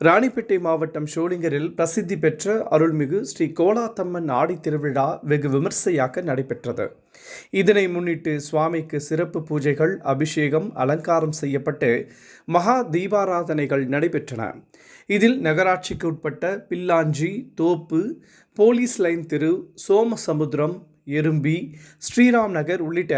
ராணிப்பேட்டை மாவட்டம் ஷோலிங்கரில் பிரசித்தி பெற்ற அருள்மிகு ஸ்ரீ கோலாத்தம்மன் ஆடி திருவிழா வெகு விமர்சையாக நடைபெற்றது. இதனை முன்னிட்டு சுவாமிக்கு சிறப்பு பூஜைகள் அபிஷேகம் அலங்காரம் செய்யப்பட்டு மகா தீபாராதனைகள் நடைபெற்றன. இதில் நகராட்சிக்கு உட்பட்ட பில்லாஞ்சி தோப்பு போலீஸ் லைன் தெரு சோமசமுத்திரம் எறும்பி ஸ்ரீராம் நகர் உள்ளிட்ட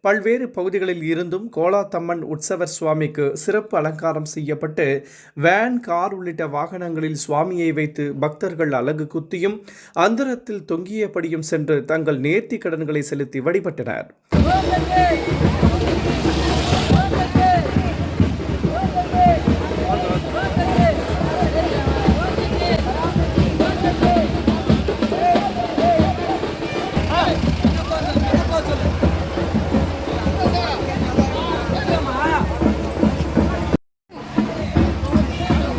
பல்வேறு பகுதிகளில் இருந்தும் கோலாத்தம்மன் உற்சவர் சுவாமிக்கு சிறப்பு அலங்காரம் செய்யப்பட்டு வேன் கார் உள்ளிட்ட வாகனங்களில் சுவாமியை வைத்து பக்தர்கள் அலகு குத்தியும் அந்தரத்தில் தொங்கியபடியும் சென்று தங்கள் நேர்த்தி கடன்களை செலுத்தி வழிபட்டனர்.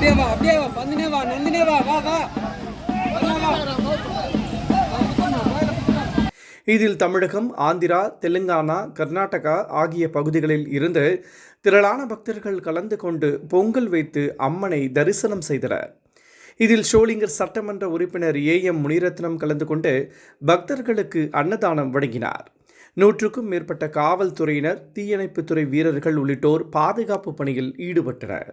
அப்படியே வா அப்படியே வா வந்துனே வா நந்தினே வா வா வா. இதில் தமிழகம் ஆந்திரா தெலுங்கானா கர்நாடகா ஆகிய பகுதிகளில் இருந்து திரளான பக்தர்கள் கலந்து கொண்டு பொங்கல் வைத்து அம்மனை தரிசனம் செய்தனர். இதில் ஷோலிங்கர் சட்டமன்ற உறுப்பினர் ஏ எம் முனிரத்னம் கலந்து கொண்டு பக்தர்களுக்கு அன்னதானம் வழங்கினார். நூற்றுக்கும் மேற்பட்ட காவல்துறையினர் தீயணைப்புத்துறை வீரர்கள் உள்ளிட்டோர் பாதுகாப்பு பணியில் ஈடுபட்டனர்.